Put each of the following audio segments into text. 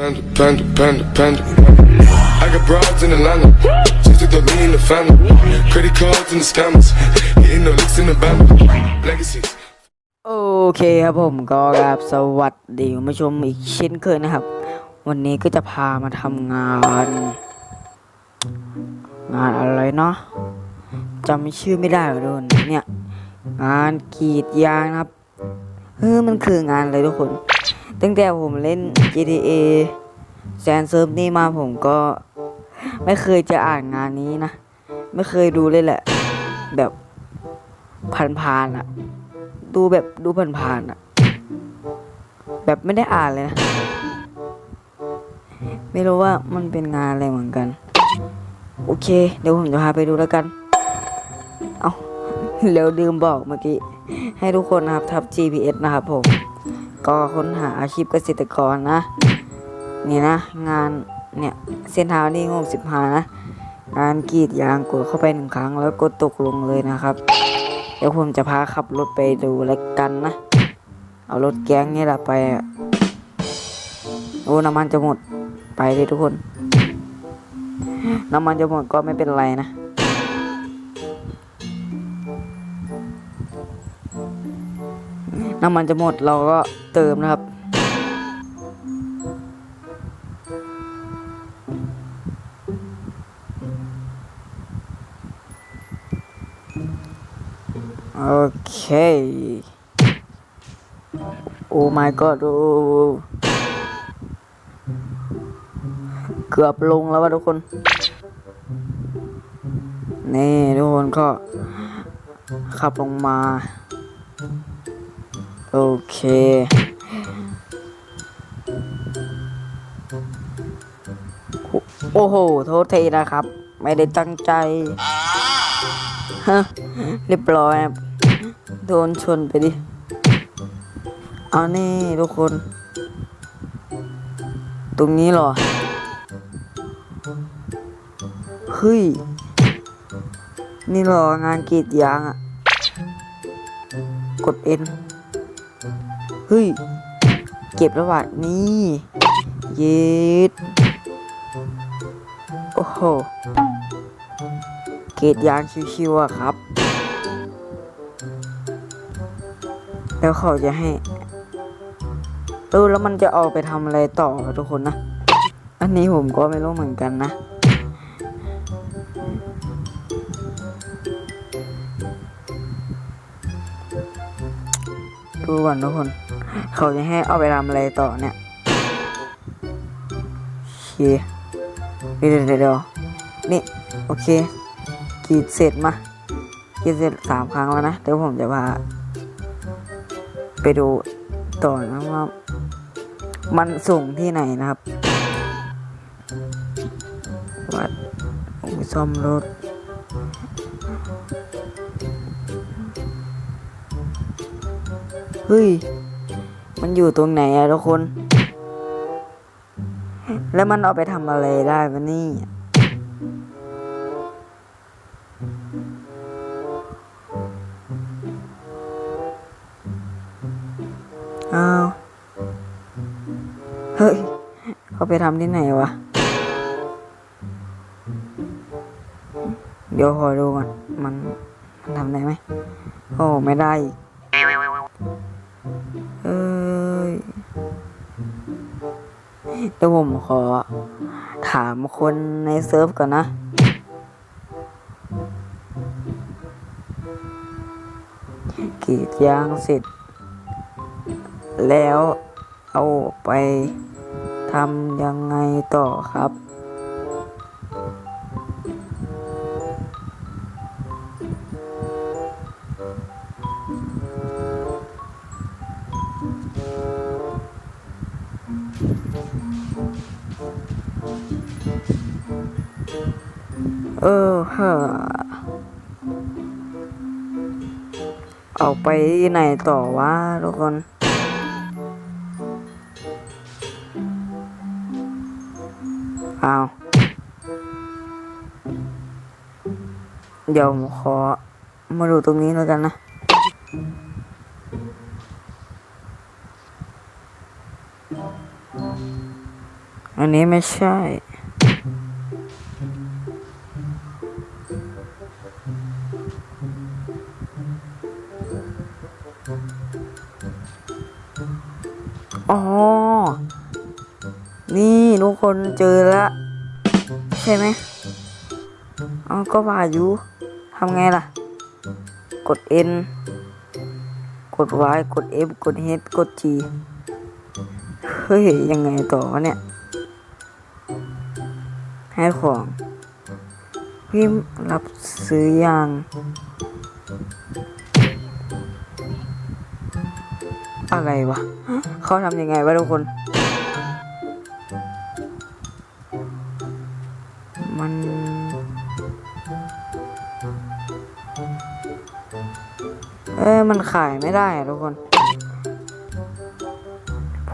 Panda, panda, panda, panda. I got broads in Atlanta. Just took the lean in the family. Credit cards and the scammers. Hitting the licks in the band. Legacies. โอเคครับผมก็ครับสวัสดีคุณผู้ชมอีกเช่นเคยนะครับ วันนี้ก็จะพามาทำงาน งานอะไรเนาะจำชื่อไม่ได้เลยทุกคนเนี่ย งานกรีดยางนะครับเฮ้ยมันคืองานอะไรทุกคน ตั้งแต่ผมเล่น GTA แซนเซิร์ฟนี่มาผมก็ ไม่เคยจะอ่านงานนี้นะ ไม่เคยดูเลยแหละ แบบผ่านๆอะดูแบบดูผ่านๆอะแบบไม่ได้อ่านเลยนะ ไม่รู้ว่ามันเป็นงานอะไรเหมือนกัน โอเค เดี๋ยวผมจะพาไปดูแล้วกัน เอาแล้วลืมบอกเมื่อกี้ ให้ทุกคนนะครับทับ GPS นะครับผม ก็ค้นหาอาชีพเกษตรกรนะ นี่นะ งานเนี่ยเส้นทางนี่งงสิบหานะงานกรีดยางกดเข้าไปหนึ่งครั้งแล้วกดตกลงเลยนะครับ เดี๋ยวผมจะพาขับรถไปดูแลกันนะ เอารถแก๊งนี่แหละไปโอ้น้ำมันจะหมดไปเลยทุกคน น้ำมันจะหมดก็ไม่เป็นไรนะน้ำมันจะหมดเราก็ เติมนะครับ โอเค โอ้ my god โอ้เกือบลงแล้วว่ะทุกคน นี่ทุกคนก็ขับลงมา โอเค โอ้โห โทษทีนะครับ ไม่ได้ตั้งใจ ฮะ เรียบร้อยครับ โดนชนไปดิ เอานี่ทุกคน ตรงนี้เหรอ เฮ้ย นี่เหรองานกรีดยางอะกดเอ็น เฮ้ย เก็บแล้วว่ะนี่เย็ดโอ้โห เกรดยางชิวๆอะครับ แล้วเขาจะให้เออแล้วมันจะเอาไปทำอะไรต่อทุกคนนะ อันนี้ผมก็ไม่รู้เหมือนกันนะ ดูก่อนทุกคน เขาจะให้เอาไปทำอะไรต่อเนี่ยโอเคเดี๋ยวเดี๋ยวนี่โอเคกรีดเสร็จมากรีดเสร็จสามครั้งแล้วนะเดี๋ยวผมจะพาไปดูต่อนะว่ามันส่งที่ไหนนะครับ วัดอ้ยซ่อมรถ เฮ้ย มันอยู่ตรงไหนอะทุกคน แล้วมันเอาไปทำอะไรได้วะนี่ อ้าว เฮ้ย เขาไปทำที่ไหนวะ เดี๋ยวขอดูก่อน มัน มันทำได้ไหม โอ้ ไม่ได้อีก เดี๋ยวผมขอถามคนในเซิร์ฟก่อนนะกรีดยางเสร็จ แล้วเอาไปทำยังไงต่อครับ เออฮะเอาไปไหนต่อวะทุกคน เอาเดี๋ยวผมขอมาดูตรงนี้แล้วกันนะอันนี้ไม่ใช่ อ๋อ นี่ทุกคนเจอแล้วใช่ไหมเอาก็ว่าอยู่ทำไงล่ะ กด N กด Y กด F กด H กด G เฮ้ย ยังไงต่อวะเนี่ย ให้ของพิมพ์รับซื้อยาง อะไรวะเขาทำยังไงวะทุกคน มัน เอ้ยมันขายไม่ได้อะทุกคน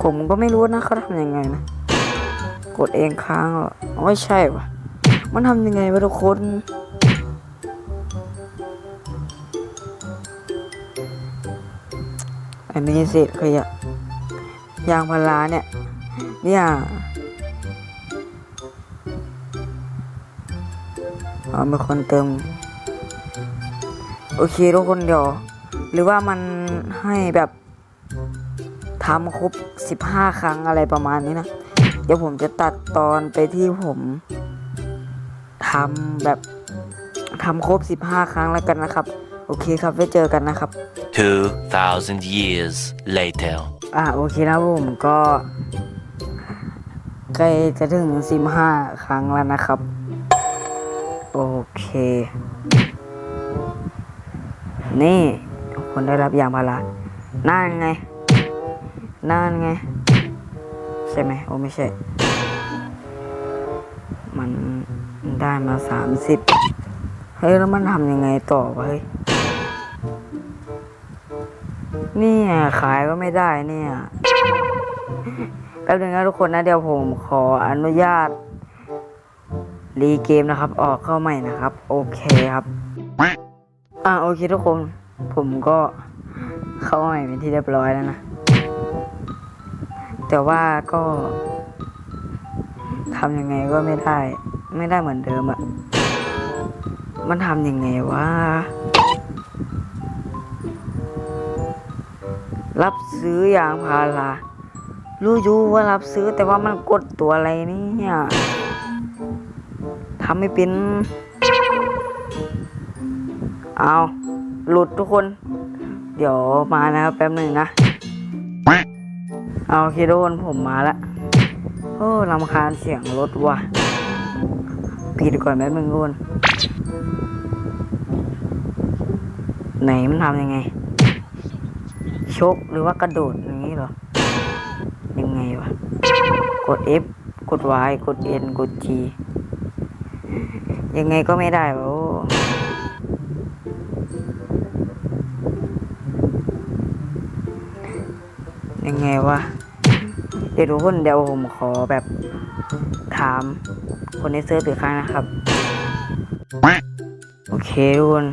ผมก็ไม่รู้นะเขาทำยังไงนะ กดเองค้างเหรอไม่ใช่วะมันทำยังไงวะทุกคน อันนี้เศษขยะยางพาราเนี่ย เนี่ยเอาเป็นคนเติม โอเคทุกคนเดี๋ยว หรือว่ามันให้แบบทำครบ 15 ครั้งอะไรประมาณนี้นะ เดี๋ยวผมจะตัดตอนไปที่ผมทำแบบทำครบ 15 ครั้งแล้วกันนะครับ โอเคครับไว้เจอกันนะครับ 2,000 years later. อ่าโอเคนะผมก็ใกล้จะถึงสิบห้าครั้งแล้วนะครับ โอเค นี่คนได้รับยางพารานั่นไงนั่นไง ใช่ไหมโอ้ไม่ใช่ มันได้มาสามสิบเฮ้ย แล้วมันทำยังไงต่อวะเฮ้ย เนี่ยขายก็ไม่ได้เนี่ยแป๊บนึงนะทุกคนนะเดี๋ยวผมขออนุญาตรีเกมนะครับ ออกเข้าใหม่นะครับ โอเคครับ อ่าโอเคทุกคน ผมก็เข้าใหม่เป็นที่เรียบร้อยแล้วนะ แต่ว่าก็ทำยังไงก็ไม่ได้ ไม่ได้เหมือนเดิมอะมันทำยังไงวะ รับซื้อยางพารารู้อยู่ว่ารับซื้อแต่ว่ามันกดตัวอะไรเนี่ยทำไม่เป็น เอาหลุดทุกคน เดี๋ยวมานะครับแป๊บหนึ่งนะ เอาคทุกคนผมมาละโอ้ลำคาญเสียงรถว่ะปิดก่อนแป๊บนึงทุกคนไหนมันทำยังไง ชกหรือว่ากระโดดอย่างนี้เหรอ ยังไงวะ กด F กด Y กด N กด G ยังไงก็ไม่ได้วะโอ้ยังไงวะ เดี๋ยวทุกคนเดี๋ยวผมขอแบบถามคนในเซิร์ฟถือครั้งนะครับ โอเคทุกคน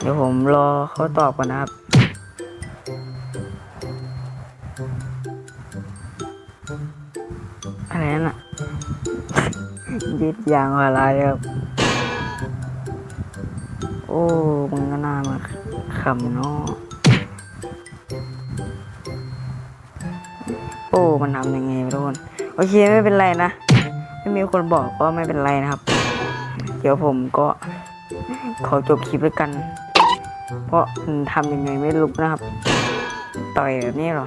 เดี๋ยวผมรอเขาตอบก่อนนะครับ อะไรนั่นอะยึดยางอะไรครับ โอ้มึงก็น่ามาขำเนาะโอ้มันทำยังไงวะทุกคนโอเคไม่เป็นไรนะ ไม่มีคนบอกก็ไม่เป็นไรนะครับ เดี๋ยวผมก็ขอจบคลิปแล้วยกัน เพราะมันทำยังไงไม่รู้นะครับ ต่อยแบบนี้หรอ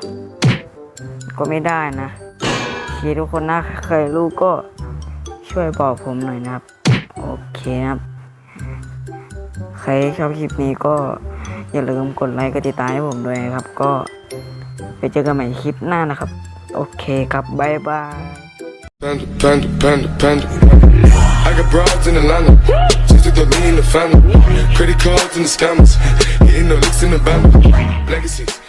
ก็ไม่ได้นะ ทุกคนนะใครรู้ก็ช่วยบอกผมหน่อยนะครับ โอเคนะครับ ใครชอบคลิปนี้ก็อย่าลืมกดไลค์กดติดตามให้ผมด้วยนะครับ ก็ไปเจอกันใหม่คลิปหน้านะครับ โอเคครับบ๊ายบาย Panda, panda, panda, panda. I got broads in Atlanta. Just took the lean in the family. Credit cards and the scammers. Hitting the licks in the band. Legacies.